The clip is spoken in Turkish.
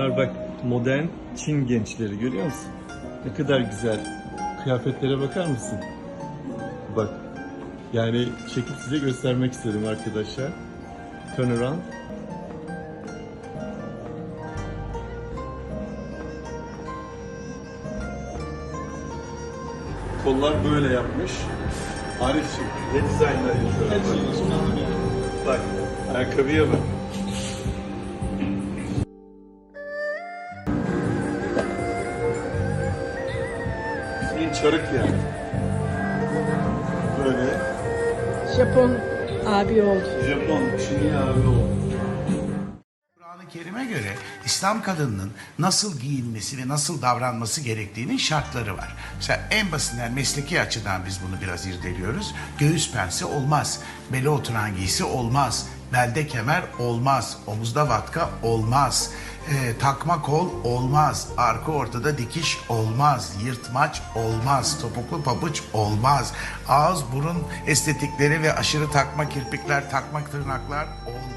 Bunlar bak modern Çin gençleri görüyor musun? Ne kadar güzel. Kıyafetlere bakar mısın? Bak. Yani çekip size göstermek istedim arkadaşlar. Turn around. Kollar böyle yapmış. Arif'ciğim ne dizaynlar yapıyorlar? Bak ayakkabıya bak. Bildiğin çarık yani. Böyle Japon abi oldu. Japon, Çinli abi oldu. Kur'an-ı Kerim'e göre İslam kadınının nasıl giyinmesi ve nasıl davranması gerektiğinin şartları var. Mesela en basitinden mesleki açıdan biz bunu biraz irdeliyoruz. Göğüs pensi olmaz, bele oturan giysi olmaz, belde kemer olmaz, omuzda vatka olmaz, e, takma kol olmaz, arka ortada dikiş olmaz, yırtmaç olmaz, topuklu pabuç olmaz, ağız burun estetikleri ve aşırı takma kirpikler, takma tırnaklar olmaz.